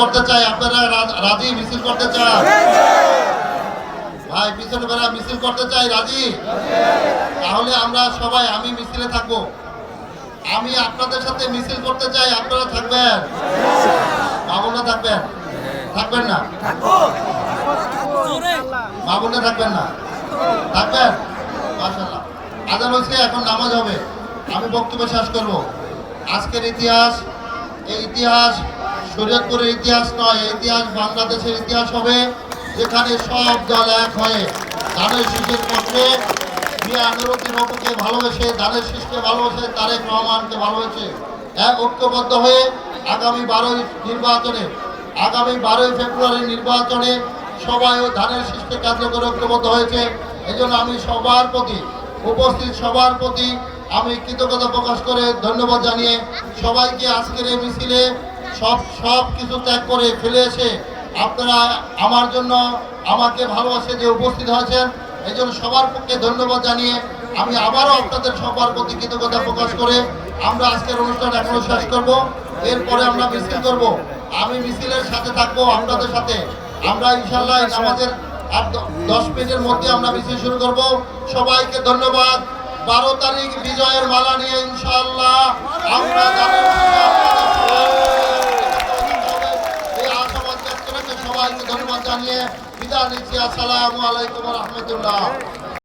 করতে চাই আপনারা রাজি মিছিল করতে চান? ভাই পিছনে বেড়া মিছিল করতে চাই রাজি? তাহলে আমরা সবাই আমি মিছিলে থাকব। আমি আপনাদের সাথে মিছিল করতে চাই আপনারা থাকবেন? মামুনা থাকবেন? থাকবেন না? মামুনা থাকবেন না? থাকবেন? মাশাল্লাহ আজান হচ্ছে এখন নামাজ হবে। আমি বক্তব্য শেষ করব। আজকের ইতিহাস এই ইতিহাস শরীয়তপুরের ইতিহাস নয়, ইতিহাস বাংলাদেশের ইতিহাস হবে, যেখানে সব দল এক হয়ে ধানের শীষের পক্ষে মিয়া ভালোবেসে ধানের শীষকে ভালোবেসে তারেক রহমানকে ভালোবেসে এক ঐক্যবদ্ধ হয়ে আগামী বারোই নির্বাচনে, আগামী বারোই ফেব্রুয়ারি নির্বাচনে সবাই ধানের শীষকে কেন্দ্র করে ঐক্যবদ্ধ হয়েছে। এই জন্য আমি সবার প্রতি, উপস্থিত সবার প্রতি আমি কৃতজ্ঞতা প্রকাশ করে ধন্যবাদ জানিয়ে সবাইকে আজকের এই মিছিলে সব সব কিছু ত্যাগ করে ফেলে এসে আপনারা আমার জন্য আমাকে ভালোবাসে যে উপস্থিত হয়েছেন, এই জন্য সবার পক্ষে ধন্যবাদ জানিয়ে আমি আবারও আপনাদের সবার প্রতি কৃতজ্ঞতা প্রকাশ করে আমরা আজকের অনুষ্ঠান এখনও শেষ করব। এরপরে আমরা মিছিল করব। আমি মিছিলের সাথে থাকব আপনাদের সাথে। আমরা ইনশাল্লাহ আমাদের আর দশ মিনিটের মধ্যে আমরা মিছিল শুরু করব। সবাইকে ধন্যবাদ। বারো তারিখ বিজয়ের মালা নিয়ে ইনশাল্লাহ আমরা সবাইকে ধন্যবাদ জানিয়ে বিদায় নিচ্ছি। আসসালামু আলাইকুম রহমতুল্লাহ।